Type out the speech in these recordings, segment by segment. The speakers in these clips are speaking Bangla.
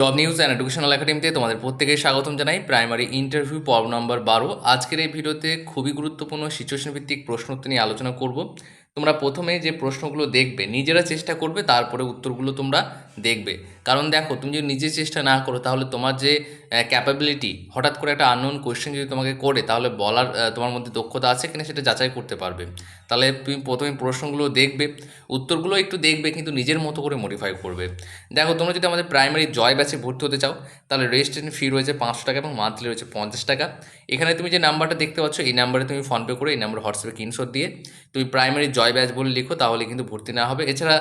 জব নিউজ অ্যান্ড এডুকেশনাল একাডেমিতে তোমাদের প্রত্যেকে স্বাগতম জানাই। প্রাইমারি ইন্টারভিউ পর্ব নম্বর বারো। আজকের এই ভিডিওতে খুবই গুরুত্বপূর্ণ সিচুয়েশন ভিত্তিক প্রশ্ন উত্তর নিয়ে আলোচনা করব। তোমরা প্রথমে যে প্রশ্নগুলো দেখবে, নিজেরা চেষ্টা করবে, তারপরে উত্তরগুলো তোমরা দেখবে। কারণ দেখো, তুমি যদি নিজে চেষ্টা না করো, তাহলে তোমার যে ক্যাপাবিলিটি হঠাৎ করে একটা আননোন কোয়েশ্চেন যদি তোমাকে করে, তাহলে বলার তোমার মধ্যে দক্ষতা আছে কিনা সেটা যাচাই করতে পারবে। তাহলে তুমি প্রথমে প্রশ্নগুলো দেখবে, উত্তরগুলো একটু দেখবে, কিন্তু নিজের মতো করে মডিফাই করবে। দেখো, তোমরা যদি আমাদের প্রাইমারি জয় ব্যাচে ভর্তি হতে চাও, তাহলে রেজিস্ট্রেশন ফি রয়েছে পাঁচশো টাকা এবং মান্থলি রয়েছে পঞ্চাশ টাকা। এখানে তুমি যে নাম্বারটা দেখতে পাচ্ছ, এই নাম্বারে তুমি ফোনপে করে, এই নাম্বার হোয়াটসঅ্যাপে কিনশট দিয়ে, তুমি প্রাইমারি জয় ব্যাচ বলে লিখো, তাহলে কিন্তু ভর্তি না হবে। এছাড়া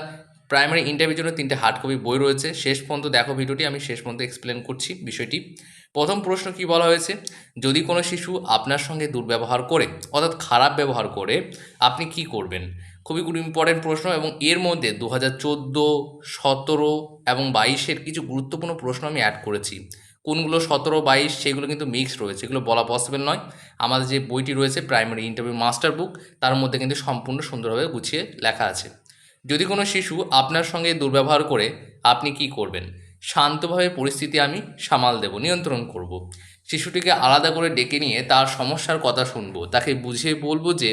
প্রাইমারি ইন্টারভিউর জন্য তিনটে হার্ড কপি বই রয়েছে। শেষ পর্যন্ত দেখো ভিডিওটি, আমি শেষ পর্যন্ত এক্সপ্লেন করছি বিষয়টি। প্রথম প্রশ্ন কি বলা হয়েছে? যদি কোনো শিশু আপনার সঙ্গে দুর্ব্যবহার করে, অর্থাৎ খারাপ ব্যবহার করে, আপনি কি করবেন? খুবই ইম্পর্টেন্ট প্রশ্ন এবং এর মধ্যে দু হাজার চোদ্দ, সতেরো এবং বাইশের কিছু গুরুত্বপূর্ণ প্রশ্ন আমি অ্যাড করেছি। কোনগুলো সতেরো, বাইশ, সেগুলো কিন্তু মিক্স রয়েছে। এগুলো বলা পসিবল নয়। আমাদের যে বইটি রয়েছে প্রাইমারি ইন্টারভিউ মাস্টার বুক তার মধ্যে কিন্তু সম্পূর্ণ সুন্দরভাবে গুছিয়ে লেখা আছে। যদি কোনো শিশু আপনার সঙ্গে দুর্ব্যবহার করে, আপনি কি করবেন? শান্তভাবে পরিস্থিতি আমি সামাল দেব, নিয়ন্ত্রণ করব। শিশুটিকে আলাদা করে ডেকে নিয়ে তার সমস্যার কথা শুনব। তাকে বুঝিয়ে বলব যে,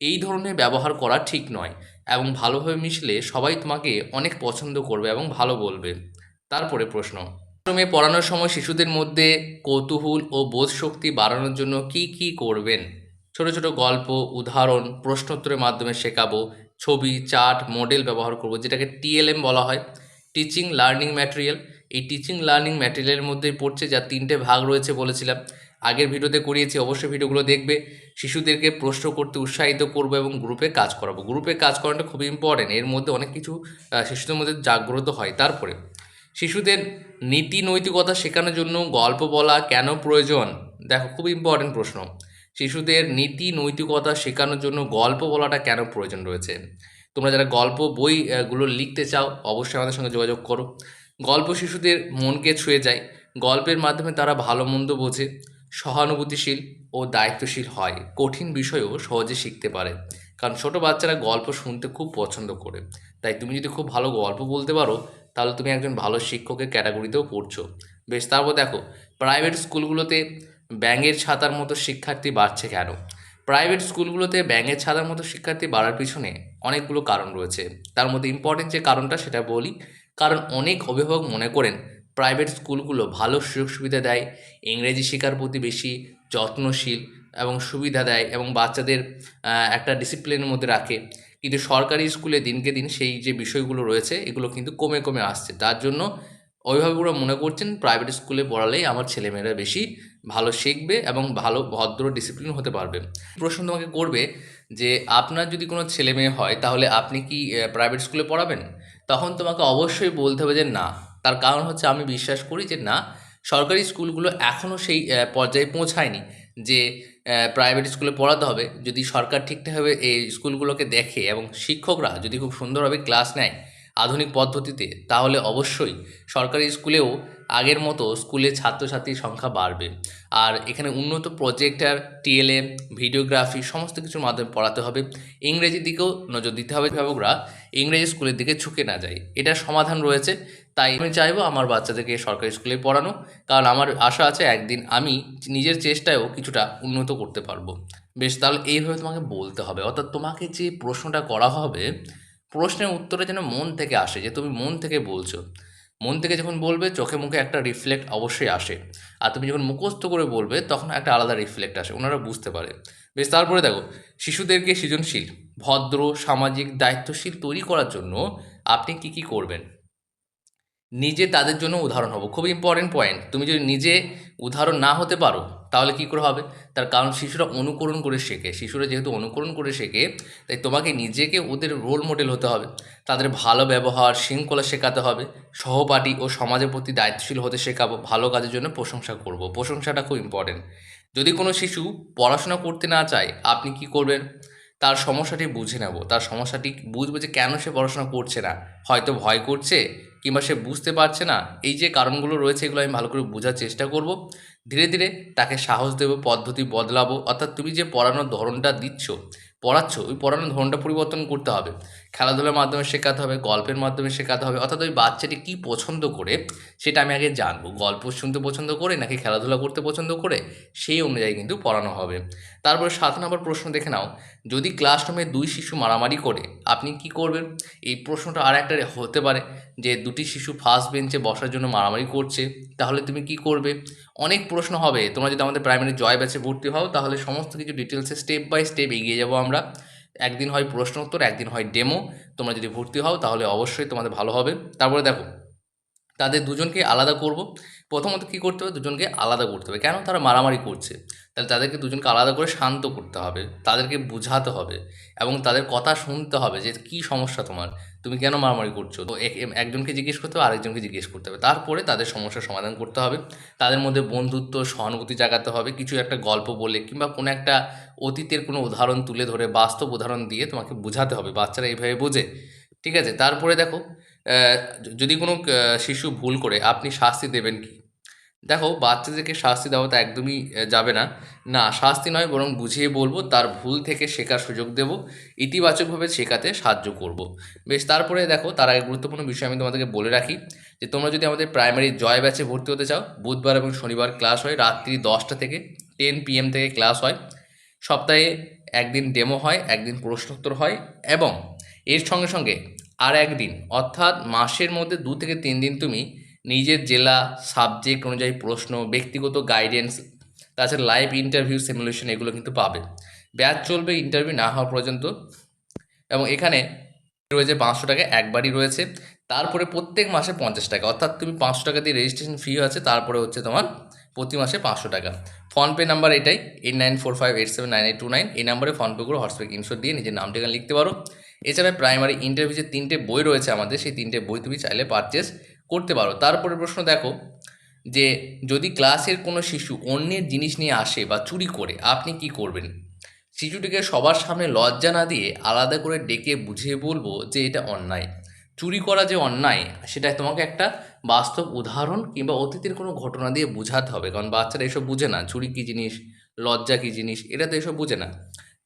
এই ধরনের ব্যবহার করা ঠিক নয় এবং ভালোভাবে মিশলে সবাই তোমাকে অনেক পছন্দ করবে এবং ভালো বলবে। তারপরে প্রশ্ন, ক্লাসরুমে পড়ানোর সময় শিশুদের মধ্যে কৌতূহল ও বোধ শক্তি বাড়ানোর জন্য কি কি করবেন? ছোট ছোট গল্প, উদাহরণ, প্রশ্নোত্তরের মাধ্যমে শেখাবো ছবি, চার্ট, মডেল ব্যবহার করব, যেটাকে টিএলএম বলা হয়। Teaching learning material. এই টিচিং লার্নিং ম্যাটেরিয়ালের মধ্যেই পড়ছে যা তিনটে ভাগ রয়েছে বলেছিলাম। আগের ভিডিওতে করিয়েছি, অবশ্যই ভিডিওগুলো দেখবে। শিশুদেরকে প্রশ্ন করতে উৎসাহিত করব এবং গ্রুপে কাজ করাবো। গ্রুপে কাজ করাটা খুবই ইম্পর্টেন্ট এর মধ্যে অনেক কিছু শিশুদের মধ্যে জাগ্রত হয়। তারপরে, শিশুদের নীতি নৈতিকতা শেখানোর জন্য গল্প বলা কেন প্রয়োজন? দেখো, খুব ইম্পর্টেন্ট প্রশ্ন। শিশুদের নীতি, নৈতিকতা শেখানোর জন্য গল্প বলাটা কেন প্রয়োজন রয়েছে? তোমরা যারা গল্প বইগুলো লিখতে চাও, অবশ্যই আমাদের সঙ্গে যোগাযোগ করো। গল্প শিশুদের মনকে ছুঁয়ে যায়। গল্পের মাধ্যমে তারা ভালো মন্দ বোঝে। সহানুভূতিশীল ও দায়িত্বশীল হয়। কঠিন বিষয়ও সহজে শিখতে পারে। কারণ ছোট বাচ্চারা গল্প শুনতে খুব পছন্দ করে। তাই তুমি যদি খুব ভালো গল্প বলতে পারো, তাহলে তুমি একজন ভালো শিক্ষকের ক্যাটাগরিতেও পড়ছো। বেশ, তারপর দেখো প্রাইভেট স্কুলগুলোতে ব্যাঙের ছাতার মতো শিক্ষার্থী বাড়ছে কেন? প্রাইভেট স্কুলগুলোতে ব্যাঙের ছাতার মতো শিক্ষার্থী বাড়ার পিছনে অনেকগুলো কারণ রয়েছে। তার মধ্যে ইম্পর্টেন্ট যে কারণটা সেটা বলি। কারণ অনেক অভিভাবক মনে করেন প্রাইভেট স্কুলগুলো ভালো সুযোগ সুবিধা দেয়, ইংরেজি শেখার প্রতি বেশি যত্নশীল এবং সুবিধা দেয় এবং বাচ্চাদের একটা ডিসিপ্লিনের মধ্যে রাখে। কিন্তু সরকারি স্কুলে দিনকে দিন সেই যে বিষয়গুলো রয়েছে, এগুলো কিন্তু কমে কমে আসছে। তার জন্য অভিভাবকরা মনে করছেন প্রাইভেট স্কুলে পড়ালেই আমার ছেলেমেয়েরা বেশি ভালো শিখবে এবং ভালো ভদ্র ডিসিপ্লিন হতে পারবে। প্রশ্ন তোমাকে করবে যে, আপনার যদি কোনো ছেলে মেয়ে হয়, তাহলে আপনি কি প্রাইভেট স্কুলে পড়াবেন? তখন তোমাকে অবশ্যই বলতে হবে যে, না। তার কারণ হচ্ছে আমি বিশ্বাস করি যে, না, সরকারি স্কুলগুলো এখনও সেই পর্যায়ে পৌঁছায়নি যে প্রাইভেট স্কুলে পড়াতে হবে। যদি সরকার ঠিকঠাকভাবে এই স্কুলগুলোকে দেখে এবং শিক্ষকরা যদি খুব সুন্দরভাবে ক্লাস নেয় আধুনিক পদ্ধতিতে, তাহলে অবশ্যই সরকারি স্কুলেও আগের মতো স্কুলে ছাত্রছাত্রীর সংখ্যা বাড়বে। আর এখানে উন্নত প্রজেক্টার, টিএলএম, ভিডিওগ্রাফি সমস্ত কিছুর মাধ্যমে পড়াতে হবে। ইংরেজির দিকেও নজর দিতে হবে অভিভাবকরা, ইংরেজি স্কুলের দিকে ঝুঁকে না যায়। এটার সমাধান রয়েছে, তাই আমি চাইব আমার বাচ্চাদেরকে সরকারি স্কুলে পড়ানো, কারণ আমার আশা আছে একদিন আমি নিজের চেষ্টায়ও কিছুটা উন্নত করতে পারব। বেশ, তাহলে এইভাবে তোমাকে বলতে হবে। অর্থাৎ তোমাকে যে প্রশ্নটা করা হবে প্রশ্নের উত্তরে যেন মন থেকে আসে, যে তুমি মন থেকে বলছো। মন থেকে যখন বলবে, চোখে মুখে একটা রিফ্লেক্ট অবশ্যই আসে। আর তুমি যখন মুখস্থ করে বলবে, তখন একটা আলাদা রিফ্লেক্ট আসে, ওনারা বুঝতে পারে। বেশ, তারপরে দেখো, শিশুদেরকে সৃজনশীল, ভদ্র, সামাজিক, দায়িত্বশীল তৈরি করার জন্য আপনি কি কি করবেন? নিজে তাদের জন্য উদাহরণ হব। খুব ইম্পর্টেন্ট পয়েন্ট তুমি যদি নিজে উদাহরণ না হতে পারো, তাহলে কি করে হবে? তার কারণ শিশুরা অনুকরণ করে শেখে। শিশুরা যেহেতু অনুকরণ করে শেখে, তাই তোমাকে নিজেকে ওদের রোল মডেল হতে হবে। তাদের ভালো ব্যবহার, শৃঙ্খলা শেখাতে হবে। সহপাঠী ও সমাজের প্রতি দায়িত্বশীল হতে শেখাবো। ভালো কাজের জন্য প্রশংসা করব। প্রশংসাটা খুব ইম্পর্টেন্ট যদি কোনো শিশু পড়াশোনা করতে না চায়, আপনি কি করবেন? তার সমস্যাটি বুঝে নেব। তার সমস্যাটি বুঝব যে কেন সে পড়াশোনা করছে না। হয়তো ভয় করছে কিংবা সে বুঝতে পারছে না। এই যে কারণগুলো রয়েছে, এগুলো আমি ভালো করে বোঝার চেষ্টা করব। ধীরে ধীরে তাকে সাহস দেবো, পদ্ধতি বদলাবো। অর্থাৎ তুমি যে পড়ানোর ধরনটা দিচ্ছ, পড়াচ্ছ, ওই পড়ানোর ধরনটা পরিবর্তন করতে হবে। খেলাধুলার মাধ্যমে শেখাতে হবে, গল্পের মাধ্যমে শেখাতে হবে, অর্থাৎ ওই বাচ্চাটি কী পছন্দ করে সেটা আমি আগে জানব। গল্প শুনতে পছন্দ করে নাকি খেলাধুলা করতে পছন্দ করে সেই অনুযায়ী কিন্তু পড়ানো হবে। তারপরে সাত নম্বর প্রশ্ন দেখে নাও। যদি ক্লাসরুমে দুই শিশু মারামারি করে, আপনি কি করবেন? এই প্রশ্নটা আর একটা হতে পারে যে দুটি শিশু ফার্স্ট বেঞ্চে বসার জন্য মারামারি করছে, তাহলে তুমি কি করবে? অনেক প্রশ্ন হবে। তোমরা যদি আমাদের প্রাইমারি জয় ব্যাচে ভর্তি হও, তাহলে সমস্ত কিছু ডিটেলসে স্টেপ বাই স্টেপ এগিয়ে যাব আমরা। একদিন হয় প্রশ্ন উত্তর একদিন হয় ডেমো তোমরা যদি ভর্তি হও তাহলে অবশ্যই তোমাদের ভালো হবে। তারপরে দেখো তাদের দুজনকে আলাদা করব। প্রথমত কী করতে হবে? দুজনকে আলাদা করতে হবে। কেন? তারা মারামারি করছে। তাহলে তাদেরকে দুজনকে আলাদা করে শান্ত করতে হবে, তাদেরকে বোঝাতে হবে এবং তাদের কথা শুনতে হবে যে কী সমস্যা তোমার? তুমি কেন মারামারি করছ? তো এক- একজনকে জিজ্ঞেস করতে হবে, আরেকজনকে জিজ্ঞেস করতে হবে। তারপরে তাদের সমস্যার সমাধান করতে হবে। তাদের মধ্যে বন্ধুত্ব, সহানুভূতি জাগাতে হবে। কিছু একটা গল্প বলে কিংবা কোনো একটা অতীতের কোনো উদাহরণ তুলে ধরে, বাস্তব উদাহরণ দিয়ে তোমাকে বোঝাতে হবে। বাচ্চারা এইভাবে বোঝে। ঠিক আছে? তারপরে দেখো যদি কোনো শিশু ভুল করে, আপনি শাস্তি দেবেন কি? দেখো বাচ্চাদেরকে শাস্তি দেওয়া তো একদমই যাবে না। না, শাস্তি নয়, বরং বুঝিয়ে বলব, তার ভুল থেকে শেখার সুযোগ দেব, ইতিবাচকভাবে শেখাতে সাহায্য করব। বেশ, তারপরে দেখো, তার আগে গুরুত্বপূর্ণ বিষয় আমি তোমাদেরকে বলে রাখি, যে তোমরা যদি আমাদের প্রাইমারি জয় ব্যাচে ভর্তি হতে চাও, বুধবার এবং শনিবার ক্লাস হয়, রাত্রি দশটা থেকে, টেন পিএম থেকে ক্লাস হয়, সপ্তাহে একদিন ডেমো হয়, একদিন প্রশ্নোত্তর হয়, এবং এর সঙ্গে সঙ্গে আর একদিন, অর্থাৎ মাসের মধ্যে দু থেকে তিন দিন তুমি নিজের জেলা সাবজেক্ট অনুযায়ী প্রশ্ন, ব্যক্তিগত গাইডেন্স তাছাড়া লাইভ ইন্টারভিউ সিমুলেশন এগুলো কিন্তু পাবে। ব্যাচ চলবে ইন্টারভিউ না হওয়া পর্যন্ত। এবং এখানে রয়েছে পাঁচশো টাকা একবারই রয়েছে। তারপরে প্রত্যেক মাসে পঞ্চাশ টাকা, অর্থাৎ তুমি পাঁচশো টাকা দিয়ে রেজিস্ট্রেশন ফি আছে, তারপরে হচ্ছে তোমার প্রতি মাসে পাঁচশো টাকা। ফোনপে নাম্বার এটাই eight nine four five eight seven nine eight two nine এই নাম্বারে ফোনপে করে হোয়াটসঅ্যাপ ইনশোর দিয়ে নিজের নাম ঠিকানা লিখতে পারো। এছাড়া প্রাইমারি ইন্টারভিউ যে তিনটে বই রয়েছে আমাদের, সেই তিনটে বই তুমি চাইলে পারচেস করতে পারো। তারপরে প্রশ্ন দেখো যে, যদি ক্লাসের কোনো শিশু অন্যের জিনিস নিয়ে আসে বা চুরি করে, আপনি কি করবেন? শিশুটিকে সবার সামনে লজ্জা না দিয়ে আলাদা করে ডেকে বুঝিয়ে বলব যে, এটা অন্যায়। চুরি করা যে অন্যায় সেটা তোমাকে একটা বাস্তব উদাহরণ কিংবা অতীতের কোনো ঘটনা দিয়ে বোঝাতে হবে। কারণ বাচ্চারা এসব বুঝে না, চুরি কী জিনিস, লজ্জা কী জিনিস এটা তো এসব বুঝে না।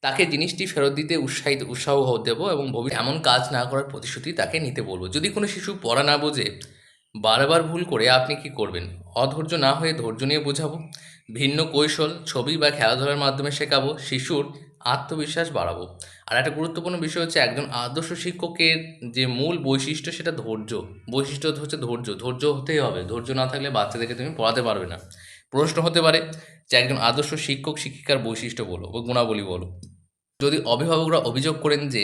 তাকে জিনিসটি ফেরত দিতে উৎসাহিত, উৎসাহ দেবো এবং ভবিষ্যতে এমন কাজ না করার প্রতিশ্রুতি তাকে নিতে বলব। যদি কোনো শিশু পড়া না বোঝে, বারবার ভুল করে আপনি কি করবেন? অধৈর্য না হয়ে ধৈর্য নিয়ে বোঝাবো। ভিন্ন কৌশল, ছবি বা খেলাধুলার মাধ্যমে শেখাবো, শিশুর আত্মবিশ্বাস বাড়াবো। আর একটা গুরুত্বপূর্ণ বিষয় হচ্ছে একজন আদর্শ শিক্ষকের যে মূল বৈশিষ্ট্য সেটা ধৈর্য। বৈশিষ্ট্য হচ্ছে ধৈর্য। ধৈর্য হতেই হবে। ধৈর্য না থাকলে বাচ্চাদেরকে তুমি পড়াতে পারবে না। প্রশ্ন হতে পারে যে একজন আদর্শ শিক্ষক, শিক্ষিকার বৈশিষ্ট্য বলো ও গুণাবলী বলো। যদি অভিভাবকরা অভিযোগ করেন যে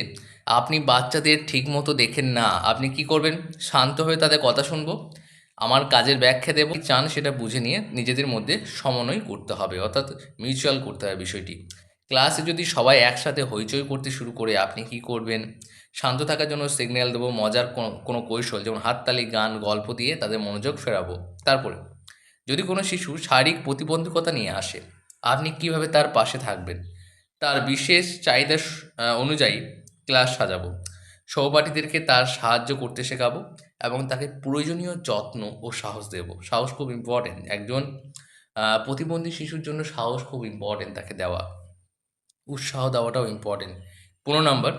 আপনি বাচ্চাদের ঠিকমতো দেখেন না, আপনি কি করবেন? শান্ত হয়ে তাদের কথা শুনব, আমার কাজের ব্যাখ্যা দেবো চান সেটা বুঝে নিয়ে নিজেদের মধ্যে সমন্বয় করতে হবে, অর্থাৎ মিউচুয়াল করতে হবে বিষয়টি। ক্লাসে যদি সবাই একসাথে হইচই করতে শুরু করে, আপনি কি করবেন? শান্ত থাকার জন্য সিগন্যাল দেবো, মজার কোনো কোনো কৌশল যেমন হাততালি, গান, গল্প দিয়ে তাদের মনোযোগ ফেরাবো। তারপরে, যদি কোনো শিশু শারীরিক প্রতিবন্ধকতা নিয়ে আসে, আপনি কীভাবে তার পাশে থাকবেন? তার বিশেষ চাহিদা অনুযায়ী ক্লাস সাজাবো। সহপাঠীদেরকে তার সাহায্য করতে শেখাবো এবং তাকে প্রয়োজনীয় যত্ন ও সাহস দেব। সাহস খুব ইম্পর্টেন্ট একজন প্রতিবন্ধী শিশুর জন্য সাহস খুব ইম্পর্টেন্ট তাকে দেওয়া। উৎসাহ দেওয়াটাও ইম্পর্টেন্ট পনেরো নম্বর,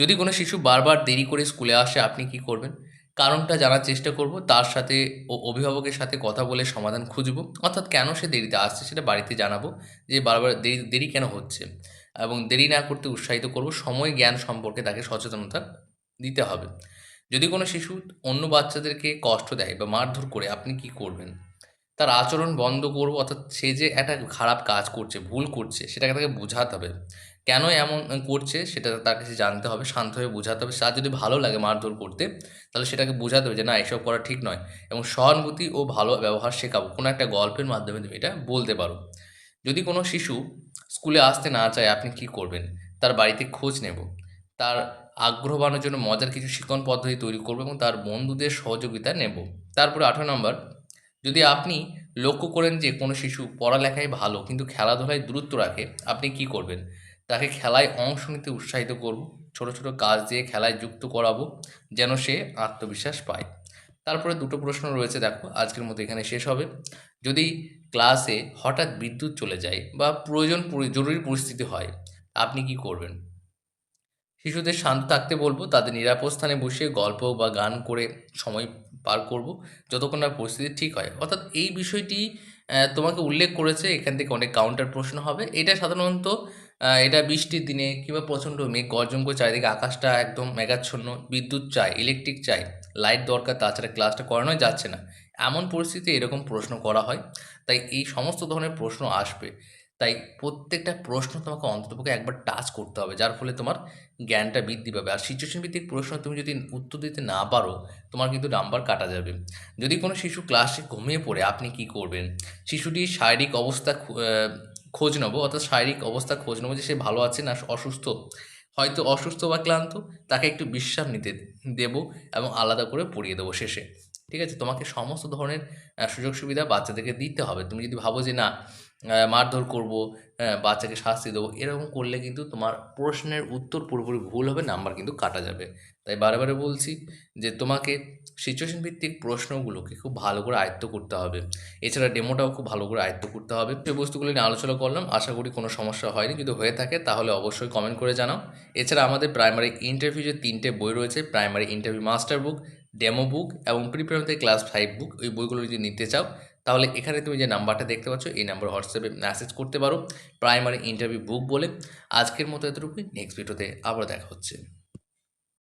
যদি কোনো শিশু বারবার দেরি করে স্কুলে আসে, আপনি কি করবেন? কারণটা জানার চেষ্টা করব। তার সাথে ও অভিভাবকের সাথে কথা বলে সমাধান খুঁজব। অর্থাৎ কেন সে দেরিতে আসছে সেটা বাড়িতে জানাব যে বারবার দেরি দেরি কেন হচ্ছে। এবং দেরি না করতে উৎসাহিত করব। সময় জ্ঞান সম্পর্কে তাকে সচেতনতা দিতে হবে। যদি কোনো শিশু অন্য বাচ্চাদেরকে কষ্ট দেয় বা মারধর করে, আপনি কি করবেন? তার আচরণ বন্ধ করব, অর্থাৎ সে যে একটা খারাপ কাজ করছে, ভুল করছে, সেটাকে তাকে বোঝাতে হবে। কেন এমন করছে, সেটা তার কাছে জানতে হবে শান্ত হয়ে বোঝাতে হবে। তার যদি ভালো লাগে মারধর করতে, তাহলে সেটাকে বোঝাতে হবে যে, না, এসব করা ঠিক নয়। এবং সহানুভূতি ও ভালো ব্যবহার শেখাবো। কোনো একটা গল্পের মাধ্যমে তুমি এটা বলতে পারো। যদি কোনো শিশু স্কুলে আসতে না চায় আপনি কি করবেন? তার বাড়িতে খোঁজ নেব। তার আগ্রহ বাড়ানোর জন্য মজার কিছু শিক্ষণ পদ্ধতি তৈরি করব এবং তার বন্ধুদের সহযোগিতা নেব। তারপরে আঠারো নম্বর, যদি আপনি লক্ষ্য করেন যে কোনো শিশু পড়ালেখায় ভালো কিন্তু খেলাধুলায় দূরত্ব রাখে, আপনি কি করবেন? তাকে খেলায় অংশ নিতে উৎসাহিত করব, ছোট ছোট কাজ দিয়ে খেলায় যুক্ত করাবো যেন সে আত্মবিশ্বাস পায়। তারপরে দুটো প্রশ্ন রয়েছে, দেখো আজকের মতো এখানে শেষ হবে। যদি ক্লাসে হঠাৎ বিদ্যুৎ চলে যায় বা প্রয়োজন জরুরি পরিস্থিতি হয়, আপনি কি করবেন? শিশুদের শান্ত থাকতে বলব, তাদের নিরাপদ স্থানে বসিয়ে গল্প বা গান করে সময় পার করব, যতক্ষণ না পরিস্থিতি ঠিক হয়। অর্থাৎ এই বিষয়টি তোমাকে উল্লেখ করেছে, এখান থেকে অনেক কাউন্টার প্রশ্ন হবে। এটা সাধারণত এটা বৃষ্টির দিনে কিংবা প্রচণ্ড মেঘ, গর্জন করে চারিদিকে আকাশটা একদম মেঘাচ্ছন্ন, বিদ্যুৎ চাই ইলেকট্রিক চাই লাইট দরকার, তাছাড়া ক্লাসটা করানোই যাচ্ছে না। এমন পরিস্থিতি এরকম প্রশ্ন করা হয়, তাই এই সমস্ত ধরনের প্রশ্ন আসবে। তাই প্রত্যেকটা প্রশ্ন তোমাকে অন্ততপক্ষে একবার টাচ করতে হবে, যার ফলে তোমার জ্ঞানটা বৃদ্ধি পাবে। আর সিচুয়েশন ভিত্তিক প্রশ্ন তুমি যদি উত্তর দিতে না পারো, তোমার কিন্তু নাম্বার কাটা যাবে। যদি কোনো শিশু ক্লাসে ঘুমিয়ে পড়ে, আপনি কি করবেন? শিশুটির শারীরিক অবস্থা খোঁজ নেব, অর্থাৎ শারীরিক অবস্থা খোঁজ নেব যে সে ভালো আছে না অসুস্থ। হয়তো অসুস্থ বা ক্লান্ত, তাকে একটু বিশ্রাম নিতে দেব এবং আলাদা করে পড়িয়ে দেবো শেষে। ঠিক আছে? তোমাকে সমস্ত ধরনের সুযোগ সুবিধা বাচ্চাদেরকে দিতে হবে। তুমি যদি ভাবো যে না মারধর করব বাচ্চাকে শাস্তি দেবো, এরকম করলে কিন্তু তোমার প্রশ্নের উত্তর পুরোপুরি ভুল হবে নাম্বার কিন্তু কাটা যাবে। তাই বারে বলছি যে তোমাকে সিচুয়েশন ভিত্তিক প্রশ্নগুলোকে খুব ভালো করে আয়ত্ত করতে হবে। এছাড়া ডেমোটাও খুব ভালো করে আয়ত্ত করতে হবে। যে বস্তুগুলো নিয়ে আলোচনা করলাম, আশা করি কোনো সমস্যা হয়নি। যদি হয়ে থাকে, তাহলে অবশ্যই কমেন্ট করে জানাও। এছাড়া আমাদের প্রাইমারি ইন্টারভিউ যে তিনটে বই রয়েছে primary interview master book demo book এবং প্রিপেমেন্টের ক্লাস ফাইভ বুক ওই বইগুলো যদি নিতে চাও, তাহলে এখানে তুমি যে নাম্বারটা দেখতে পাচ্ছ, এই নাম্বার হোয়াটসঅ্যাপে মেসেজ করতে পারো। প্রাইমারি ইন্টারভিউ বুক বলে। আজকের মতো এতটুকুই। নেক্সট ভিডিওতে আবার দেখা হচ্ছে।